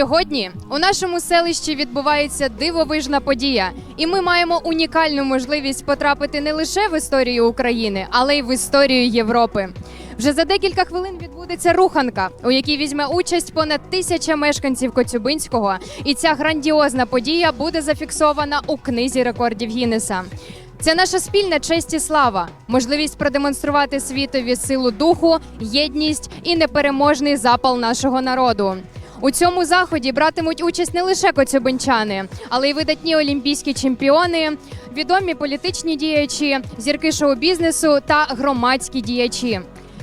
Сьогодні у нашому селищі відбувається дивовижна подія, і ми маємо унікальну можливість потрапити не лише в історію України, але й в історію Європи. Вже за декілька хвилин відбудеться руханка, у якій візьме участь понад тисяча мешканців Коцюбинського, і ця грандіозна подія буде зафіксована у книзі рекордів Гіннеса. Це наша спільна честь і слава, можливість продемонструвати світові силу духу, єдність і непереможний запал нашого народу. У цьому заході братимуть участь не лише коцюбинчани, але й видатні олімпійські чемпіони, відомі політичні діячі, зірки шоу-бізнесу та громадські діячі.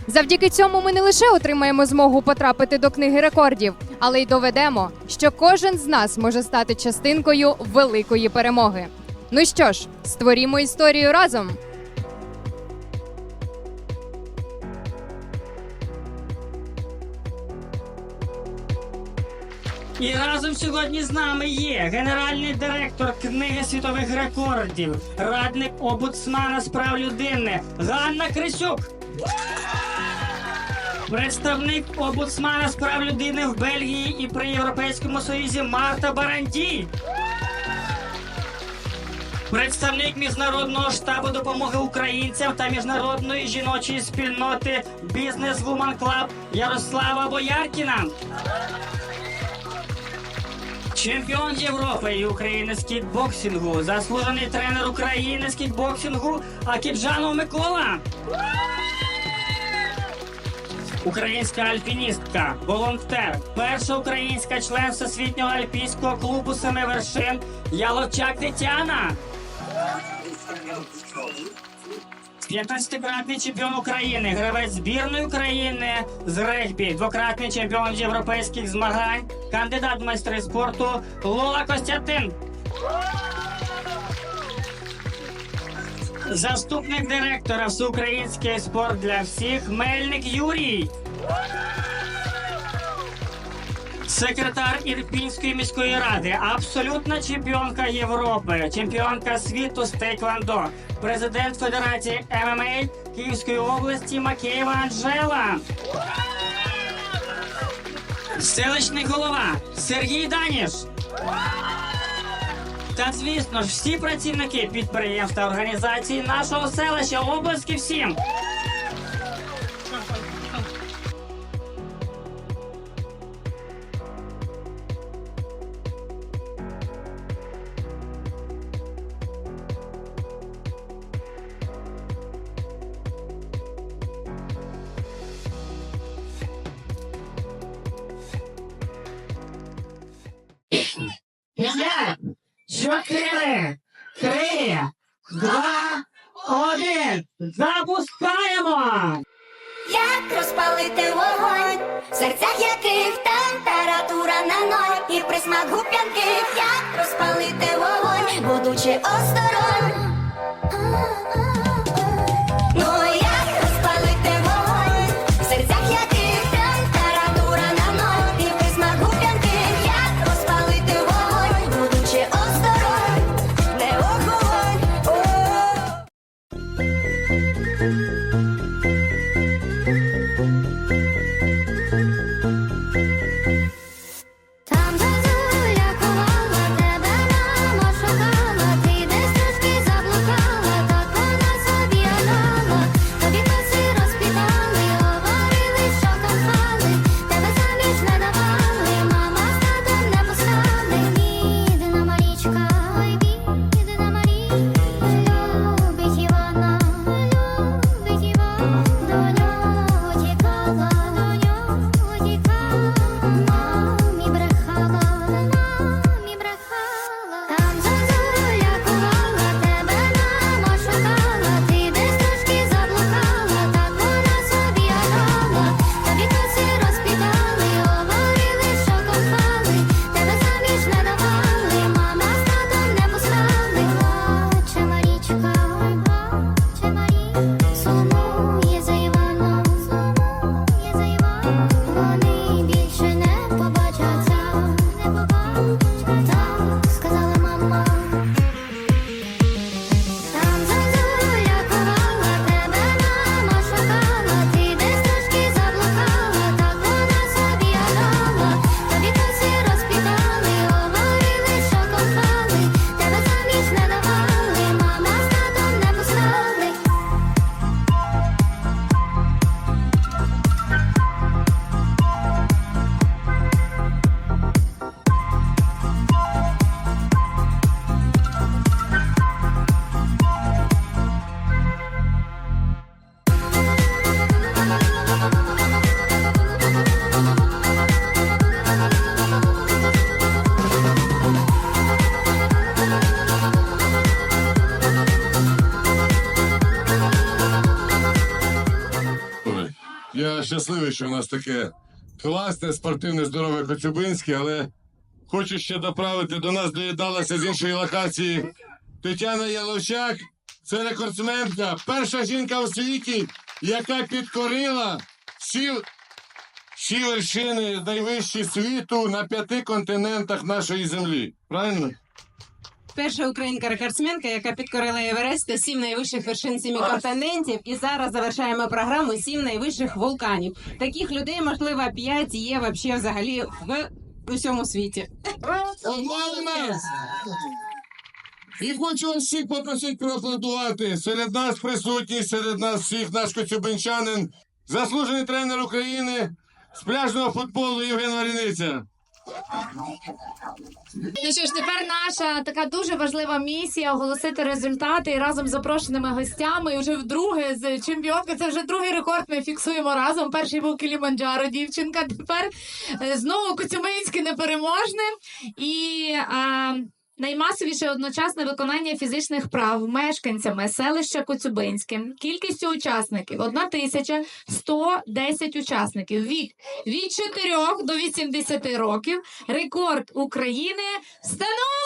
Завдяки цьому ми не лише отримаємо змогу потрапити до книги рекордів, але й доведемо, що кожен з нас може стати частинкою великої перемоги. Ну що ж, створімо історію разом. І разом сьогодні з нами є генеральний директор книги світових рекордів, радник омбудсмана з прав людини Ганна Крисюк. Представник омбудсмана з прав людини в Бельгії і при Європейському Союзі Марта Барандій. Представник міжнародного штабу допомоги українцям та міжнародної жіночої спільноти Бізнес Woman Club Ярослава Бояркіна. Чемпіон Європи і України з кікбоксингу, заслужений тренер України з кікбоксингу Акіджанов Микола. Українська альпіністка, волонтер, перша українська член Всесвітнього альпійського клубу семи вершин Яловчак Тетяна. 15-кратний чемпіон України, гравець збірної України з регбі, двократний чемпіон європейських змагань, кандидат в майстри спорту Лола Костянтин. Заступник директора Всеукраїнський спорт для всіх Мельник Юрій. Секретар Ірпінської міської ради, абсолютна чемпіонка Європи, чемпіонка світу з тейквондо, президент Федерації ММА Київської області Макеєва Анжела. Селищний голова Сергій Даніш. Та звісно ж, всі працівники підприємств та організацій нашого селища обласки всім. Чотири, три, два, один. Запускаємо! Як розпалити вогонь, в серцях яких температура на ноль і присмак губ'янки, як розпалити вогонь, будучи осторонь. Щасливий, що в нас таке класне, спортивне, здорове Коцюбинське, але хочу ще доправити до нас доєдналася з іншої локації Тетяна Яловчак. Це рекордсменка, перша жінка у світі, яка підкорила всі, всі вершини найвищі світу на п'яти континентах нашої землі. Правильно? Перша українка рекордсменка, яка підкорила Еверест та сім найвищих вершин сімі континентів. І зараз завершаємо програму сім найвищих вулканів. Таких людей, можливо, п'ять є вообще взагалі в усьому світі. І хочу вас всіх попросити проаплодувати. Серед нас присутній, серед нас всіх наш коцюбинчанин, заслужений тренер України з пляжного футболу Євген Варіниця. Ну що ж, тепер наша така дуже важлива місія оголосити результати і разом з запрошеними гостями. І вже вдруге з чемпіонки. Це вже другий рекорд. Ми фіксуємо разом. Перший був Кіліманджаро, дівчинка. Тепер е, знову Коцюминське непереможне і. А... Наймасовіше одночасне виконання фізичних прав мешканцями селища Коцюбинське кількістю учасників 1110 учасників вік від 4 до 80 років. Рекорд України встановлено!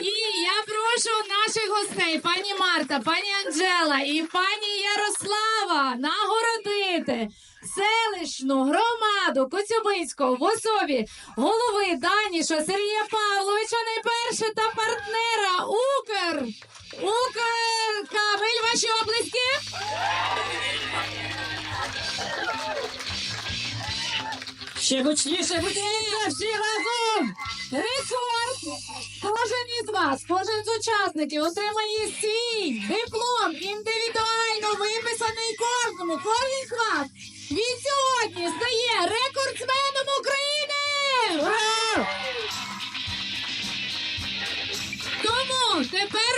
І я прошу наших гостей, пані Марта, пані Анджела і пані Ярослава нагородити селищну громаду Коцюбинського в особі голови Даніша Сергія Павловича найперше та партнера Укр. Укркабель, ваші облиски. Ще гучніше, Подивіться всі разом! Рекорд! Вас, кожен з учасників отримає свій диплом індивідуально виписаний кожному. Кожен з вас від сьогодні стає рекордсменом України! Тому тепер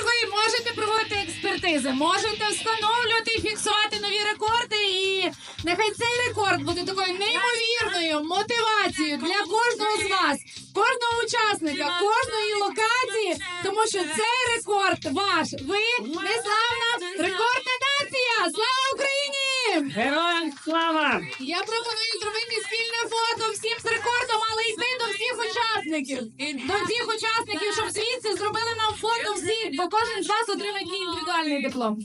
проводити експертизи, можете встановлювати і фіксувати нові рекорди. І нехай цей рекорд буде такою неймовірною мотивацією для кожного з вас, кожного учасника, кожної локації, тому що цей рекорд ваш. Ви неславна рекордна нація! Слава Україні! героям слава! Я пропоную зробити спільне фото всім учасників. До всіх учасників, щоб звідси зробили нам фото всіх, бо кожен з вас отримає індивідуальний диплом.